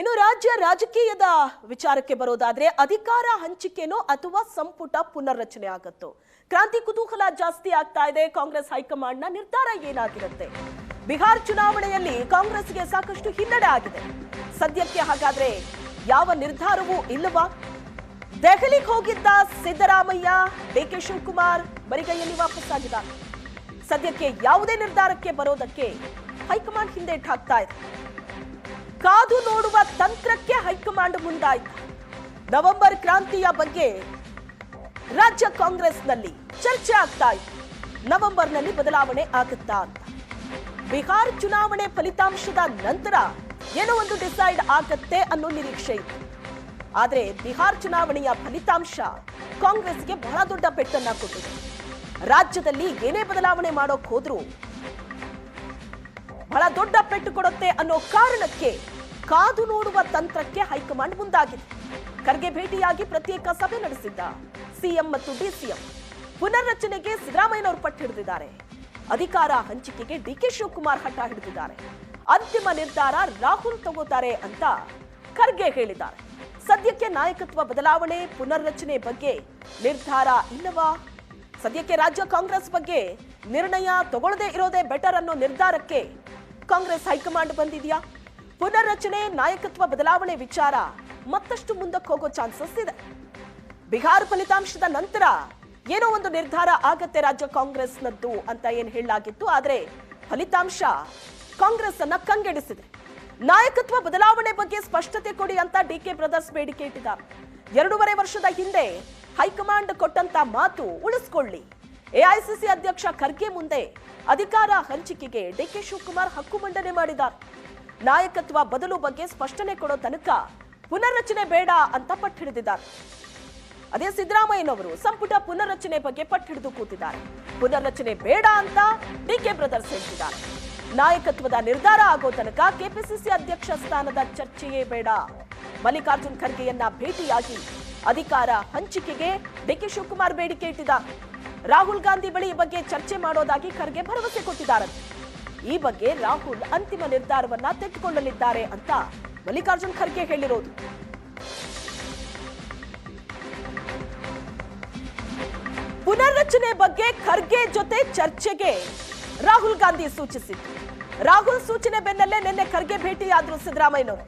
ಇನ್ನು ರಾಜ್ಯ ರಾಜಕೀಯದ ವಿಚಾರಕ್ಕೆ ಬರೋದಾದ್ರೆ ಅಧಿಕಾರ ಹಂಚಿಕೆನೋ ಅಥವಾ ಸಂಪುಟ ಪುನರ್ರಚನೆ ಆಗುತ್ತೋ? ಕ್ರಾಂತಿ ಕುತೂಹಲ ಜಾಸ್ತಿ ಆಗ್ತಾ ಇದೆ. ಕಾಂಗ್ರೆಸ್ ಹೈಕಮಾಂಡ್ನ ನಿರ್ಧಾರ ಏನಾಗಿರುತ್ತೆ? ಬಿಹಾರ್ ಚುನಾವಣೆಯಲ್ಲಿ ಕಾಂಗ್ರೆಸ್ಗೆ ಸಾಕಷ್ಟು ಹಿನ್ನಡೆ ಆಗಿದೆ. ಸದ್ಯಕ್ಕೆ ಹಾಗಾದ್ರೆ ಯಾವ ನಿರ್ಧಾರವೂ ಇಲ್ಲವಾ? ದೆಹಲಿಗೆ ಹೋಗಿದ್ದ ಸಿದ್ದರಾಮಯ್ಯ ಡಿ ಕೆ ಶಿವಕುಮಾರ್, ಬರಿಗೈಯಲ್ಲಿ ವಾಪಸ್ಸಾಗಿದ್ದಾರೆ ಸದ್ಯಕ್ಕೆ ಯಾವುದೇ ನಿರ್ಧಾರಕ್ಕೆ ಬರೋದಕ್ಕೆ ಹೈಕಮಾಂಡ್ ಹಿಂದೆಟ್ ಹಾಕ್ತಾ ಇದೆ. ಕಾದು ನೋಡುವ ತಂತ್ರಕ್ಕೆ ಹೈಕಮಾಂಡ್ ಮುಂದಾಯಿತು. ನವೆಂಬರ್ ಕ್ರಾಂತಿಯ ಬಗ್ಗೆ ರಾಜ್ಯ ಕಾಂಗ್ರೆಸ್ನಲ್ಲಿ ಚರ್ಚೆ ಆಗ್ತಾ ಇತ್ತು. ನವೆಂಬರ್ನಲ್ಲಿ ಬದಲಾವಣೆ ಆಗುತ್ತಾ ಅಂತ. ಬಿಹಾರ್ ಚುನಾವಣೆ ಫಲಿತಾಂಶದ ನಂತರ ಏನೋ ಒಂದು ಡಿಸೈಡ್ ಆಗತ್ತೆ ಅನ್ನೋ ನಿರೀಕ್ಷೆ ಇತ್ತು. ಆದರೆ ಬಿಹಾರ್ ಚುನಾವಣೆಯ ಫಲಿತಾಂಶ ಕಾಂಗ್ರೆಸ್ಗೆ ಬಹಳ ದೊಡ್ಡ ಪೆಟ್ಟನ್ನ ಕೊಟ್ಟಿದೆ. ರಾಜ್ಯದಲ್ಲಿ ಏನೇ ಬದಲಾವಣೆ ಮಾಡೋಕ್ ಹೋದ್ರೂ ಬಹಳ ದೊಡ್ಡ ಪೆಟ್ಟು ಕೊಡುತ್ತೆ ಅನ್ನೋ ಕಾರಣಕ್ಕೆ ಕಾದು ನೋಡುವ ತಂತ್ರಕ್ಕೆ ಹೈಕಮಾಂಡ್ ಮುಂದಾಗಿದೆ. ಖರ್ಗೆ ಭೇಟಿಯಾಗಿ ಪ್ರತ್ಯೇಕ ಸಭೆ ನಡೆಸಿದ್ದ ಸಿಎಂ ಮತ್ತು ಡಿಸಿಎಂ ಪುನರ್ರಚನೆಗೆ ಸಿದ್ದರಾಮಯ್ಯನವರು ಪಟ್ಟು ಹಿಡಿದಿದ್ದಾರೆ. ಅಧಿಕಾರ ಹಂಚಿಕೆಗೆ ಡಿಕೆ ಶಿವಕುಮಾರ್ ಹಠ ಹಿಡಿದಿದ್ದಾರೆ. ಅಂತಿಮ ನಿರ್ಧಾರ ರಾಹುಲ್ ತಗೋತಾರೆ ಅಂತ ಖರ್ಗೆ ಹೇಳಿದ್ದಾರೆ. ಸದ್ಯಕ್ಕೆ ನಾಯಕತ್ವ ಬದಲಾವಣೆ, ಪುನರ್ರಚನೆ ಬಗ್ಗೆ ನಿರ್ಧಾರ ಇಲ್ಲವಾ? ಸದ್ಯಕ್ಕೆ ರಾಜ್ಯ ಕಾಂಗ್ರೆಸ್ ಬಗ್ಗೆ ನಿರ್ಣಯ ತಗೊಳ್ಳದೇ ಇರೋದೇ ಬೆಟರ್ ಅನ್ನೋ ನಿರ್ಧಾರಕ್ಕೆ ಕಾಂಗ್ರೆಸ್ ಹೈಕಮಾಂಡ್ ಬಂದಿದೆಯಾ? ಪುನರ್ರಚನೆ, ನಾಯಕತ್ವ ಬದಲಾವಣೆ ವಿಚಾರ ಮತ್ತಷ್ಟು ಮುಂದಕ್ಕೆ ಹೋಗೋ ಚಾನ್ಸಸ್ ಇದೆ. ಬಿಹಾರ್ ಫಲಿತಾಂಶದ ನಂತರ ಏನೋ ಒಂದು ನಿರ್ಧಾರ ಆಗತ್ತೆ ರಾಜ್ಯ ಕಾಂಗ್ರೆಸ್ನದ್ದು ಅಂತ ಏನು ಹೇಳಲಾಗಿತ್ತು, ಆದರೆ ಫಲಿತಾಂಶ ಕಾಂಗ್ರೆಸ್ ಅನ್ನ ಕಂಗೆಡಿಸಿದೆ. ನಾಯಕತ್ವ ಬದಲಾವಣೆ ಬಗ್ಗೆ ಸ್ಪಷ್ಟತೆ ಕೊಡಿ ಅಂತ ಡಿ ಕೆ ಬ್ರದರ್ಸ್ ಬೇಡಿಕೆ ಇಟ್ಟಿದ್ದಾರೆ. ಎರಡೂವರೆ ವರ್ಷದ ಹಿಂದೆ ಹೈಕಮಾಂಡ್ ಕೊಟ್ಟಂತ ಮಾತು ಉಳಿಸ್ಕೊಳ್ಳಿ. ಎಐಸಿಸಿ ಅಧ್ಯಕ್ಷ ಖರ್ಗೆ ಮುಂದೆ ಅಧಿಕಾರ ಹಂಚಿಕೆಗೆ ಡಿಕೆ ಶಿವಕುಮಾರ್ ಹಕ್ಕು ಮಂಡನೆ ಮಾಡಿದ್ದಾರೆ. ನಾಯಕತ್ವ ಬದಲು ಬಗ್ಗೆ ಸ್ಪಷ್ಟನೆ ಕೊಡೋ ತನಕ ಪುನರ್ರಚನೆ ಬೇಡ ಅಂತ ಪಟ್ಟು ಹಿಡಿದಿದ್ದಾರೆ. ಅದೇ ಸಿದ್ದರಾಮಯ್ಯನವರು ಸಂಪುಟ ಪುನರ್ರಚನೆ ಬಗ್ಗೆ ಪಟ್ಟು ಹಿಡಿದು ಕೂತಿದ್ದಾರೆ. ಪುನರ್ರಚನೆ ಬೇಡ ಅಂತ ಡಿಕೆ ಬ್ರದರ್ಸ್ ಹೇಳ್ತಿದ್ದಾರೆ. ನಾಯಕತ್ವದ ನಿರ್ಧಾರ ಆಗೋ ತನಕ ಕೆಪಿಸಿಸಿ ಅಧ್ಯಕ್ಷ ಸ್ಥಾನದ ಚರ್ಚೆಯೇ ಬೇಡ. ಮಲ್ಲಿಕಾರ್ಜುನ್ ಖರ್ಗೆಯನ್ನ ಭೇಟಿಯಾಗಿ ಅಧಿಕಾರ ಹಂಚಿಕೆಗೆ ಡಿ ಕೆ ಶಿವಕುಮಾರ್ ಬೇಡಿಕೆ ಇಟ್ಟಿದ್ದಾರೆ. ರಾಹುಲ್ ಗಾಂಧಿ ಬಳಿ ಬಗ್ಗೆ ಚರ್ಚೆ ಮಾಡೋದಾಗಿ ಖರ್ಗೆ ಭರವಸೆ ಕೊಟ್ಟಿದ್ದಾರಂತೆ ಈ ಬಗ್ಗೆ ರಾಹುಲ್ ಅಂತಿಮ ನಿರ್ಧಾರವನ್ನ ತೆಗೆದುಕೊಳ್ಳಲಿದ್ದಾರೆ ಅಂತ ಮಲ್ಲಿಕಾರ್ಜುನ್ ಖರ್ಗೆ ಹೇಳಿರೋದು. ಪುನರ್ರಚನೆ ಬಗ್ಗೆ ಖರ್ಗೆ ಜೊತೆ ಚರ್ಚೆಗೆ ರಾಹುಲ್ ಗಾಂಧಿ ಸೂಚಿಸಿದ್ರು. ರಾಹುಲ್ ಸೂಚನೆ ಬೆನ್ನಲ್ಲೇ ನಿನ್ನೆ ಖರ್ಗೆ ಭೇಟಿಯಾದ್ರು ಸಿದ್ದರಾಮಯ್ಯನವರು.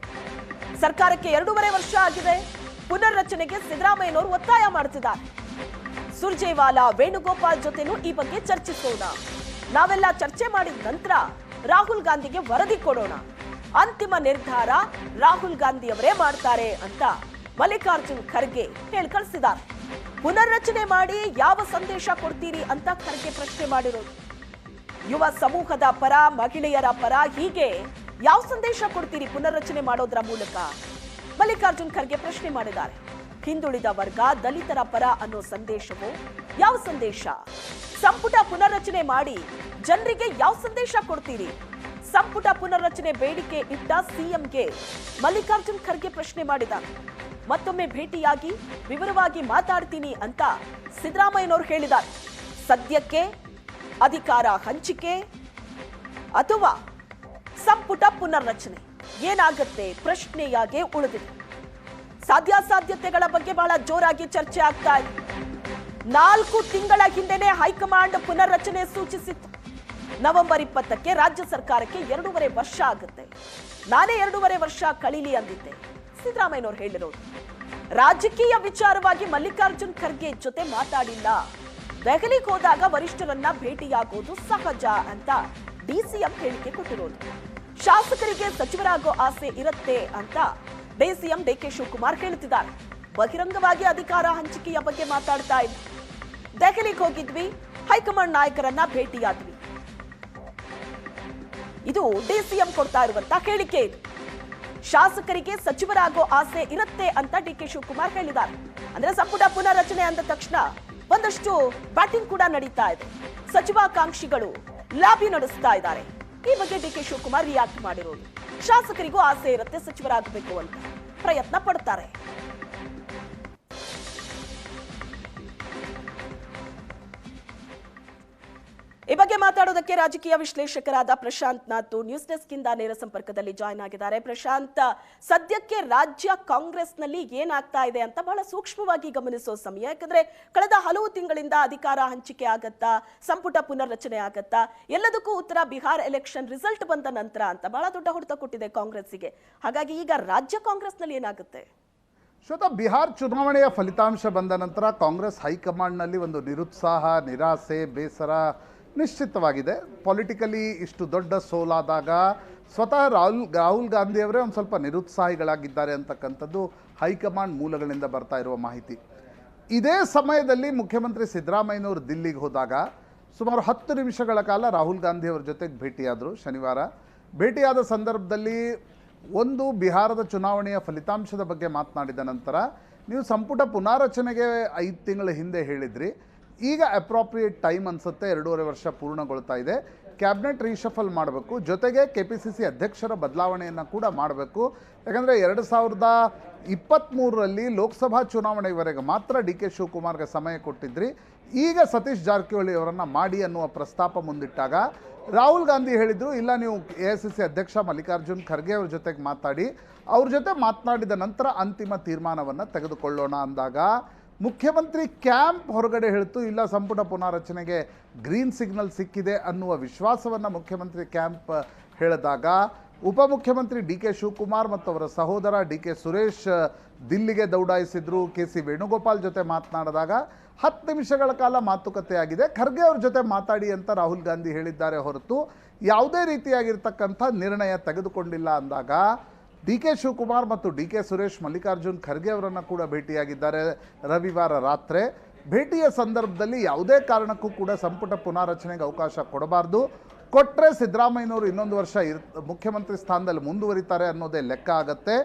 ಸರ್ಕಾರಕ್ಕೆ ಎರಡೂವರೆ ವರ್ಷ ಆಗಿದೆ. ಪುನರ್ರಚನೆಗೆ ಸಿದ್ದರಾಮಯ್ಯನವರು ಒತ್ತಾಯ ಮಾಡುತ್ತಿದ್ದಾರೆ ಸುರ್ಜೇವಾಲಾ, ವೇಣುಗೋಪಾಲ್ ಜೊತೆನೂ ಈ ಬಗ್ಗೆ ಚರ್ಚಿಸೋಣ. ನಾವೆಲ್ಲ ಚರ್ಚೆ ಮಾಡಿದ ನಂತರ ರಾಹುಲ್ ಗಾಂಧಿಗೆ ವರದಿ ಕೊಡೋಣ. ಅಂತಿಮ ನಿರ್ಧಾರ ರಾಹುಲ್ ಗಾಂಧಿ ಅವರೇ ಮಾಡ್ತಾರೆ ಅಂತ ಮಲ್ಲಿಕಾರ್ಜುನ್ ಖರ್ಗೆ ಹೇಳಿ ಕಳಿಸಿದ್ದಾರೆ. ಪುನರ್ರಚನೆ ಮಾಡಿ ಯಾವ ಸಂದೇಶ ಕೊಡ್ತೀರಿ ಅಂತ ಖರ್ಗೆ ಪ್ರಶ್ನೆ ಮಾಡಿರೋದು. ಯುವ ಸಮೂಹದ ಪರ, ಮಹಿಳೆಯರ ಪರ ಹೀಗೆ ಯಾವ ಸಂದೇಶ ಕೊಡ್ತೀರಿ ಪುನರ್ರಚನೆ ಮಾಡೋದ್ರ ಮೂಲಕ? ಮಲ್ಲಿಕಾರ್ಜುನ್ ಖರ್ಗೆ ಪ್ರಶ್ನೆ ಮಾಡಿದ್ದಾರೆ. ಹಿಂದುಳಿದ ವರ್ಗ ದಲಿತರ ಪರ ಅನ್ನೋ ಸಂದೇಶವು ಯಾವ ಸಂದೇಶ? ಸಂಪುಟ ಪುನರ್ರಚನೆ ಮಾಡಿ ಜನರಿಗೆ ಯಾವ ಸಂದೇಶ ಕೊಡ್ತೀರಿ? ಸಂಪುಟ ಪುನರ್ರಚನೆ ಬೇಡಿಕೆ ಇಟ್ಟ ಸಿಎಂಗೆ ಮಲ್ಲಿಕಾರ್ಜುನ್ ಖರ್ಗೆ ಪ್ರಶ್ನೆ ಮಾಡಿದ. ಮತ್ತೊಮ್ಮೆ ಭೇಟಿಯಾಗಿ ವಿವರವಾಗಿ ಮಾತಾಡ್ತೀನಿ ಅಂತ ಸಿದ್ದರಾಮಯ್ಯನವರು ಹೇಳಿದ್ದಾರೆ. ಸದ್ಯಕ್ಕೆ ಅಧಿಕಾರ ಹಂಚಿಕೆ ಅಥವಾ ಸಂಪುಟ ಪುನರ್ರಚನೆ ಏನಾಗುತ್ತೆ ಪ್ರಶ್ನೆಯಾಗೆ ಉಳಿದಿದೆ. ಸಾಧ್ಯಾಸಾಧ್ಯತೆಗಳ ಬಗ್ಗೆ ಬಹಳ ಜೋರಾಗಿ ಚರ್ಚೆ ಆಗ್ತಾ ಇದೆ. ನಾಲ್ಕು ತಿಂಗಳ ಹಿಂದೆನೆ ಹೈಕಮಾಂಡ್ ಪುನರ್ರಚನೆ ಸೂಚಿಸಿತ್ತು. ನವೆಂಬರ್ ಇಪ್ಪತ್ತಕ್ಕೆ ರಾಜ್ಯ ಸರ್ಕಾರಕ್ಕೆ ಎರಡೂವರೆ ವರ್ಷ ಆಗುತ್ತೆ. ನಾನೇ ಎರಡೂವರೆ ವರ್ಷ ಕಳೀಲಿ ಅಂದಿದ್ದೆ. ಸಿದ್ದರಾಮಯ್ಯನವರು ಹೇಳಿರೋದು. ರಾಜಕೀಯ ವಿಚಾರವಾಗಿ ಮಲ್ಲಿಕಾರ್ಜುನ್ ಖರ್ಗೆ ಜೊತೆ ಮಾತಾಡಿಲ್ಲ. ದೆಹಲಿಗೆ ಹೋದಾಗ ವರಿಷ್ಠರನ್ನ ಭೇಟಿಯಾಗೋದು ಸಹಜ ಅಂತ ಡಿಸಿಎಂ ಹೇಳಿಕೆ ಕೊಟ್ಟಿರೋದು. ಶಾಸಕರಿಗೆ ಸಚಿವರಾಗೋ ಆಸೆ ಇರುತ್ತೆ ಅಂತ ಡಿಸಿಎಂ ಡಿಕೆ ಶಿವಕುಮಾರ್ ಹೇಳುತ್ತಿದ್ದಾರೆ. ಬಹಿರಂಗವಾಗಿ ಅಧಿಕಾರ ಹಂಚಿಕೆಯ ಬಗ್ಗೆ ಮಾತಾಡ್ತಾ ಇದ್ವಿ ದೆಹಲಿಗೆ ಹೋಗಿದ್ವಿ. ಹೈಕಮಾಂಡ್ ನಾಯಕರನ್ನ ಭೇಟಿಯಾದ್ವಿ. ಇದು ಡಿಸಿಎಂ ಕೊಡ್ತಾ ಇರುವಂತ ಹೇಳಿಕೆ ಶಾಸಕರಿಗೆ ಸಚಿವರಾಗೋ ಆಸೆ ಇರುತ್ತೆ ಅಂತ ಡಿ ಕೆ ಶಿವಕುಮಾರ್ ಹೇಳಿದ್ದಾರೆ. ಅಂದ್ರೆ ಸಂಪುಟ ಪುನರ್ರಚನೆ ಅಂದ ತಕ್ಷಣ ಒಂದಷ್ಟು ಬ್ಯಾಟಿಂಗ್ ಕೂಡ ನಡೀತಾ ಇದೆ. ಸಚಿವಾಕಾಂಕ್ಷಿಗಳು ಲಾಬಿ ನಡೆಸ್ತಾ ಇದ್ದಾರೆ. ಈ ಬಗ್ಗೆ ಡಿ ಕೆ ಶಿವಕುಮಾರ್ ರಿಯಾಕ್ಟ್ ಮಾಡಿರೋದು. ಶಾಸಕರಿಗೂ ಆಸೆ ಇರುತ್ತೆ ಸಚಿವರಾಗಬೇಕು ಅಂತ ಪ್ರಯತ್ನ ಪಡ್ತಾರೆ. ಈ ಬಗ್ಗೆ ಮಾತಾಡೋದಕ್ಕೆ ರಾಜಕೀಯ ವಿಶ್ಲೇಷಕರಾದ ಪ್ರಶಾಂತ್ ನಾಥ್ ನ್ಯೂಸ್ ಡೆಸ್ಕ್ ಇಂದ ನೇರ ಸಂಪರ್ಕದಲ್ಲಿ ಜಾಯ್ನ್ ಆಗಿದ್ದಾರೆ. ಪ್ರಶಾಂತ್, ಸದ್ಯಕ್ಕೆ ರಾಜ್ಯ ಕಾಂಗ್ರೆಸ್ನಲ್ಲಿ ಏನಾಗ್ತಾ ಇದೆ ಅಂತ ಬಹಳ ಸೂಕ್ಷ್ಮವಾಗಿ ಗಮನಿಸೋ ಸಮಯ. ಯಾಕಂದ್ರೆ ಕಳೆದ ಹಲವು ತಿಂಗಳಿಂದ ಅಧಿಕಾರ ಹಂಚಿಕೆ ಆಗತ್ತಾ, ಸಂಪುಟ ಪುನರ್ರಚನೆ ಆಗತ್ತಾ, ಎಲ್ಲದಕ್ಕೂ ಉತ್ತರ ಬಿಹಾರ್ ಎಲೆಕ್ಷನ್ ರಿಸಲ್ಟ್ ಬಂದ ನಂತರ ಅಂತ ಬಹಳ ದೊಡ್ಡ ಹೊಡೆತ ಕೊಟ್ಟಿದೆ ಕಾಂಗ್ರೆಸ್ಸಿಗೆ. ಹಾಗಾಗಿ ಈಗ ರಾಜ್ಯ ಕಾಂಗ್ರೆಸ್ನಲ್ಲಿ ಏನಾಗುತ್ತೆ? ಶ್ವೇತಾ, ಬಿಹಾರ್ ಚುನಾವಣೆಯ ಫಲಿತಾಂಶ ಬಂದ ನಂತರ ಕಾಂಗ್ರೆಸ್ ಹೈಕಮಾಂಡ್ನಲ್ಲಿ ಒಂದು ನಿರುತ್ಸಾಹ, ನಿರಾಸೆ, ಬೇಸರ ನಿಶ್ಚಿತವಾಗಿದೆ. ಪೊಲಿಟಿಕಲಿ ಇಷ್ಟು ದೊಡ್ಡ ಸೋಲಾದಾಗ ಸ್ವತಃ ರಾಹುಲ್ ರಾಹುಲ್ ಗಾಂಧಿಯವರೇ ಒಂದು ಸ್ವಲ್ಪ ನಿರುತ್ಸಾಹಿಗಳಾಗಿದ್ದಾರೆ ಅಂತಕ್ಕಂಥದ್ದು ಹೈಕಮಾಂಡ್ ಮೂಲಗಳಿಂದ ಬರ್ತಾ ಇರುವ ಮಾಹಿತಿ. ಇದೇ ಸಮಯದಲ್ಲಿ ಮುಖ್ಯಮಂತ್ರಿ ಸಿದ್ದರಾಮಯ್ಯನವರು ದಿಲ್ಲಿಗೆ ಹೋದಾಗ ಸುಮಾರು ಹತ್ತು ನಿಮಿಷಗಳ ಕಾಲ ರಾಹುಲ್ ಗಾಂಧಿಯವರ ಜೊತೆಗೆ ಭೇಟಿಯಾದರು ಶನಿವಾರ. ಭೇಟಿಯಾದ ಸಂದರ್ಭದಲ್ಲಿ ಒಂದು ಬಿಹಾರದ ಚುನಾವಣೆಯ ಫಲಿತಾಂಶದ ಬಗ್ಗೆ ಮಾತನಾಡಿದ ನಂತರ, ನೀವು ಸಂಪುಟ ಪುನಾರಚನೆಗೆ ಐದು ತಿಂಗಳ ಹಿಂದೆ ಹೇಳಿದ್ರಿ. ಈಗ ಅಪ್ರಾಪ್ರಿಯೇಟ್ ಟೈಮ್ ಅನಿಸುತ್ತೆ, ಎರಡೂವರೆ ವರ್ಷ ಪೂರ್ಣಗೊಳ್ತಾ ಇದೆ. ಕ್ಯಾಬಿನೆಟ್ ರೀಶಫಲ್ ಮಾಡಬೇಕು. ಜೊತೆಗೆ ಕೆ ಪಿ ಸಿ ಸಿ ಅಧ್ಯಕ್ಷರ ಬದಲಾವಣೆಯನ್ನು ಕೂಡ ಮಾಡಬೇಕು. ಯಾಕಂದರೆ ಎರಡು ಸಾವಿರದ ಇಪ್ಪತ್ತ್ಮೂರರಲ್ಲಿ ಲೋಕಸಭಾ ಚುನಾವಣೆವರೆಗೆ ಮಾತ್ರ ಡಿ ಕೆ ಶಿವಕುಮಾರ್ಗೆ ಸಮಯ ಕೊಟ್ಟಿದ್ರಿ. ಈಗ ಸತೀಶ್ ಜಾರಕಿಹೊಳಿ ಅವರನ್ನು ಮಾಡಿ ಅನ್ನುವ ಪ್ರಸ್ತಾಪ ಮುಂದಿಟ್ಟಾಗ, ರಾಹುಲ್ ಗಾಂಧಿ ಹೇಳಿದರು, ಇಲ್ಲ ನೀವು ಎ ಐ ಸಿ ಸಿ ಅಧ್ಯಕ್ಷ ಮಲ್ಲಿಕಾರ್ಜುನ್ ಖರ್ಗೆ ಅವ್ರ ಜೊತೆಗೆ ಮಾತಾಡಿ. ಅವ್ರ ಜೊತೆ ಮಾತನಾಡಿದ ನಂತರ ಅಂತಿಮ ತೀರ್ಮಾನವನ್ನು ತೆಗೆದುಕೊಳ್ಳೋಣ ಅಂದಾಗ ಮುಖ್ಯಮಂತ್ರಿ ಕ್ಯಾಂಪ್ ಹೊರಗಡೆ ಹೇಳ್ತು, ಇಲ್ಲ ಸಂಪುಟ ಪುನಾರಚನೆಗೆ ಗ್ರೀನ್ ಸಿಗ್ನಲ್ ಸಿಕ್ಕಿದೆ ಅನ್ನುವ ವಿಶ್ವಾಸವನ್ನು ಮುಖ್ಯಮಂತ್ರಿ ಕ್ಯಾಂಪ್ ಹೇಳಿದಾಗ, ಉಪಮುಖ್ಯಮಂತ್ರಿ ಡಿ ಕೆ ಶಿವಕುಮಾರ್ ಮತ್ತು ಅವರ ಸಹೋದರ ಡಿ ಕೆ ಸುರೇಶ್ ದಿಲ್ಲಿಗೆ ದೌಡಾಯಿಸಿದ್ರು. ಕೆ ಸಿ ವೇಣುಗೋಪಾಲ್ ಜೊತೆ ಮಾತನಾಡಿದಾಗ, ಹತ್ತು ನಿಮಿಷಗಳ ಕಾಲ ಮಾತುಕತೆ ಆಗಿದೆ. ಖರ್ಗೆ ಅವ್ರ ಜೊತೆ ಮಾತಾಡಿ ಅಂತ ರಾಹುಲ್ ಗಾಂಧಿ ಹೇಳಿದ್ದಾರೆ ಹೊರತು ಯಾವುದೇ ರೀತಿಯಾಗಿರ್ತಕ್ಕಂಥ ನಿರ್ಣಯ ತೆಗೆದುಕೊಂಡಿಲ್ಲ ಅಂದಾಗ ಡಿ ಕೆ ಶಿವಕುಮಾರ್ ಮತ್ತು ಡಿ ಕೆ ಸುರೇಶ್ ಮಲ್ಲಿಕಾರ್ಜುನ್ ಖರ್ಗೆ ಅವರನ್ನು ಕೂಡ ಭೇಟಿಯಾಗಿದ್ದಾರೆ ರವಿವಾರ ರಾತ್ರಿ. ಭೇಟಿಯ ಸಂದರ್ಭದಲ್ಲಿ ಯಾವುದೇ ಕಾರಣಕ್ಕೂ ಕೂಡ ಸಂಪುಟ ಪುನಾರಚನೆಗೆ ಅವಕಾಶ ಕೊಡಬಾರ್ದು. ಕೊಟ್ಟರೆ ಸಿದ್ದರಾಮಯ್ಯನವರು ಇನ್ನೊಂದು ವರ್ಷ ಇರ್, ಮುಖ್ಯಮಂತ್ರಿ ಸ್ಥಾನದಲ್ಲಿ ಮುಂದುವರಿತಾರೆ ಅನ್ನೋದೇ ಲೆಕ್ಕ ಆಗತ್ತೆ.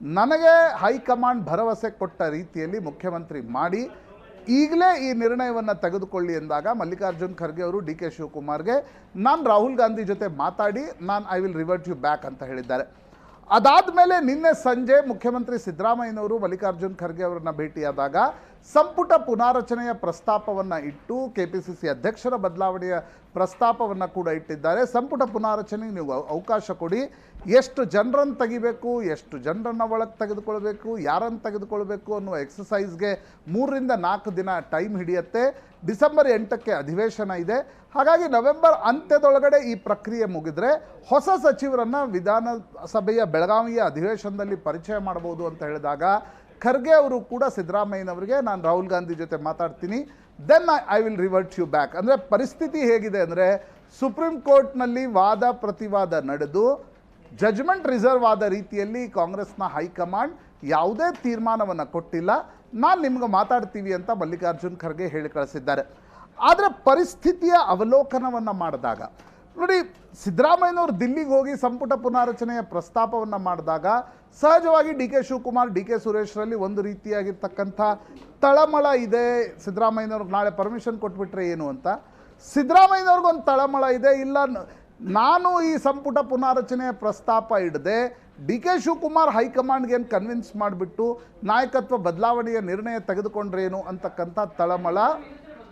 ನನಗೆ ಹೈಕಮಾಂಡ್ ಭರವಸೆ ಕೊಟ್ಟ ರೀತಿಯಲ್ಲಿ ಮುಖ್ಯಮಂತ್ರಿ ಮಾಡಿ, ಈಗಲೇ ಈ ನಿರ್ಣಯವನ್ನು ತೆಗೆದುಕೊಳ್ಳಿ ಎಂದಾಗ ಮಲ್ಲಿಕಾರ್ಜುನ್ ಖರ್ಗೆ ಅವರು ಡಿ ಕೆ ಶಿವಕುಮಾರ್ಗೆ, ನಾನು ರಾಹುಲ್ ಗಾಂಧಿ ಜೊತೆ ಮಾತಾಡಿ, ನಾನು I will revert you back ಅಂತ ಹೇಳಿದ್ದಾರೆ. ಅದಾದಮೇಲೆ ನಿನ್ನೆ ಸಂಜೆ ಮುಖ್ಯಮಂತ್ರಿ ಸಿದ್ದರಾಮಯ್ಯನವರು ಮಲ್ಲಿಕಾರ್ಜುನ್ ಖರ್ಗೆ ಅವರನ್ನ ಭೇಟಿಯಾದಾಗ ಸಂಪುಟ ಪುನಾರಚನೆಯ ಪ್ರಸ್ತಾಪವನ್ನು ಇಟ್ಟು ಕೆ ಪಿ ಸಿ ಸಿ ಅಧ್ಯಕ್ಷರ ಬದಲಾವಣೆಯ ಪ್ರಸ್ತಾಪವನ್ನು ಕೂಡ ಇಟ್ಟಿದ್ದಾರೆ. ಸಂಪುಟ ಪುನಾರಚನೆಗೆ ನೀವು ಅವಕಾಶ ಕೊಡಿ. ಎಷ್ಟು ಜನರನ್ನು ತೆಗಿಬೇಕು, ಎಷ್ಟು ಜನರನ್ನು ಒಳಗೆ ತೆಗೆದುಕೊಳ್ಬೇಕು, ಯಾರನ್ನು ತೆಗೆದುಕೊಳ್ಬೇಕು ಅನ್ನುವ ಎಕ್ಸಸೈಸ್ಗೆ ಮೂರರಿಂದ ನಾಲ್ಕು ದಿನ ಟೈಮ್ ಹಿಡಿಯುತ್ತೆ. ಡಿಸೆಂಬರ್ ಎಂಟಕ್ಕೆ ಅಧಿವೇಶನ ಇದೆ. ಹಾಗಾಗಿ ನವೆಂಬರ್ ಅಂತ್ಯದೊಳಗಡೆ ಈ ಪ್ರಕ್ರಿಯೆ ಮುಗಿದರೆ ಹೊಸ ಸಚಿವರನ್ನು ವಿಧಾನಸಭೆಯ ಬೆಳಗಾವಿಯ ಅಧಿವೇಶನದಲ್ಲಿ ಪರಿಚಯ ಮಾಡಬಹುದು ಅಂತ ಹೇಳಿದಾಗ ಖರ್ಗೆ ಅವರು ಕೂಡ ಸಿದ್ದರಾಮಯ್ಯನವರಿಗೆ ನಾನು ರಾಹುಲ್ ಗಾಂಧಿ ಜೊತೆ ಮಾತಾಡ್ತೀನಿ. Then I will revert you back ಅಂದರೆ ಪರಿಸ್ಥಿತಿ ಹೇಗಿದೆ ಅಂದರೆ ಸುಪ್ರೀಂ ಕೋರ್ಟ್ನಲ್ಲಿ ವಾದ ಪ್ರತಿವಾದ ನಡೆದು ಜಜ್ಮೆಂಟ್ ರಿಸರ್ವ್ ಆದ ರೀತಿಯಲ್ಲಿ ಕಾಂಗ್ರೆಸ್ನ ಹೈಕಮಾಂಡ್ ಯಾವುದೇ ತೀರ್ಮಾನವನ್ನು ಕೊಟ್ಟಿಲ್ಲ. ನಾನು ನಿಮ್ಗೆ ಮಾತಾಡ್ತೀವಿ ಅಂತ ಮಲ್ಲಿಕಾರ್ಜುನ್ ಖರ್ಗೆ ಹೇಳಿ ಕಳಿಸಿದ್ದಾರೆ. ಆದರೆ ಪರಿಸ್ಥಿತಿಯ ಅವಲೋಕನವನ್ನು ಮಾಡಿದಾಗ ನೋಡಿ, ಸಿದ್ದರಾಮಯ್ಯನವರು ದಿಲ್ಲಿಗೆ ಹೋಗಿ ಸಂಪುಟ ಪುನಾರಚನೆಯ ಪ್ರಸ್ತಾಪವನ್ನು ಮಾಡಿದಾಗ ಸಹಜವಾಗಿ D K Shivakumar, D K ಸುರೇಶ್ರಲ್ಲಿ ಒಂದು ರೀತಿಯಾಗಿರ್ತಕ್ಕಂಥ ತಳಮಳ ಇದೆ. ಸಿದ್ದರಾಮಯ್ಯನವ್ರಿಗೆ ನಾಳೆ ಪರ್ಮಿಷನ್ ಕೊಟ್ಬಿಟ್ರೆ ಏನು ಅಂತ. ಸಿದ್ದರಾಮಯ್ಯನವ್ರಿಗೊಂದು ತಳಮಳ ಇದೆ. ಇಲ್ಲ, ನಾನು ಈ ಸಂಪುಟ ಪುನಾರಚನೆಯ ಪ್ರಸ್ತಾಪ ಇಡದೆ ಡಿ ಕೆ ಶಿವಕುಮಾರ್ ಹೈಕಮಾಂಡ್ಗೆ ಏನು ಕನ್ವಿನ್ಸ್ ಮಾಡಿಬಿಟ್ಟು ನಾಯಕತ್ವ ಬದಲಾವಣೆಯ ನಿರ್ಣಯ ತೆಗೆದುಕೊಂಡ್ರೇನು ಅಂತಕ್ಕಂಥ ತಳಮಳ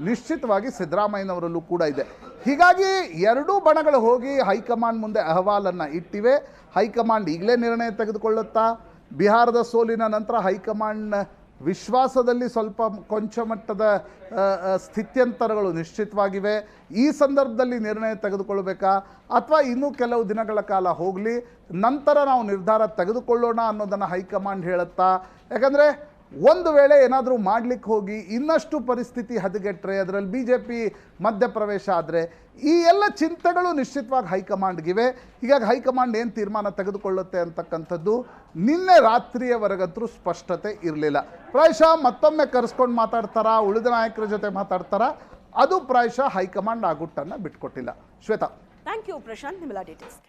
ನಿಶ್ಚಿತವಾಗಿ ಸಿದ್ದರಾಮಯ್ಯನವರಲ್ಲೂ ಕೂಡ ಇದೆ. ಹೀಗಾಗಿ ಎರಡೂ ಬಣಗಳು ಹೋಗಿ ಹೈಕಮಾಂಡ್ ಮುಂದೆ ಅಹವಾಲನ್ನು ಇಟ್ಟಿವೆ. ಹೈಕಮಾಂಡ್ ಈಗಲೇ ನಿರ್ಣಯ ತೆಗೆದುಕೊಳ್ಳುತ್ತಾ, ಬಿಹಾರದ ಸೋಲಿನ ನಂತರ ಹೈಕಮಾಂಡ್ ವಿಶ್ವಾಸದಲ್ಲಿ ಸ್ವಲ್ಪ ಕೊಂಚ ಮಟ್ಟದ ಸ್ಥಿತ್ಯಂತರಗಳು ನಿಶ್ಚಿತವಾಗಿವೆ. ಈ ಸಂದರ್ಭದಲ್ಲಿ ನಿರ್ಣಯ ತೆಗೆದುಕೊಳ್ಬೇಕಾ? ಅಥವಾ ಇನ್ನೂ ಕೆಲವು ದಿನಗಳ ಕಾಲ ಹೋಗಲಿ, ನಂತರ ನಾವು ನಿರ್ಧಾರ ತೆಗೆದುಕೊಳ್ಳೋಣ ಅನ್ನೋದನ್ನು ಹೈಕಮಾಂಡ್ ಹೇಳುತ್ತಾ? ಯಾಕಂದರೆ ಒಂದು ವೇಳೆ ಏನಾದರೂ ಮಾಡ್ಲಿಕ್ಕೆ ಹೋಗಿ ಇನ್ನಷ್ಟು ಪರಿಸ್ಥಿತಿ ಹದಗೆಟ್ಟರೆ ಅದರಲ್ಲಿ ಬಿ ಜೆ ಪಿ ಮಧ್ಯಪ್ರವೇಶ ಆದರೆ ಈ ಎಲ್ಲ ಚಿಂತೆಗಳು ನಿಶ್ಚಿತವಾಗಿ ಹೈಕಮಾಂಡ್ಗಿವೆ. ಹೀಗಾಗಿ ಹೈಕಮಾಂಡ್ ಏನು ತೀರ್ಮಾನ ತೆಗೆದುಕೊಳ್ಳುತ್ತೆ ಅಂತಕ್ಕಂಥದ್ದು ನಿನ್ನೆ ರಾತ್ರಿಯವರೆಗಂತರೂ ಸ್ಪಷ್ಟತೆ ಇರಲಿಲ್ಲ. ಪ್ರಾಯಶಃ ಮತ್ತೊಮ್ಮೆ ಕರೆಸ್ಕೊಂಡು ಮಾತಾಡ್ತಾರಾ, ಉಳಿದ ನಾಯಕರ ಜೊತೆ ಮಾತಾಡ್ತಾರಾ, ಅದು ಪ್ರಾಯಶಃ ಹೈಕಮಾಂಡ್ ಆ ಗುಟ್ಟನ್ನು ಬಿಟ್ಕೊಟ್ಟಿಲ್ಲ. ಶ್ವೇತಾ. ಥ್ಯಾಂಕ್ ಯು ಪ್ರಶಾಂತ್ ನಿಮ್ಮೆಲ್ಲ ಡೀಟೇಲ್ಸ್ಗೆ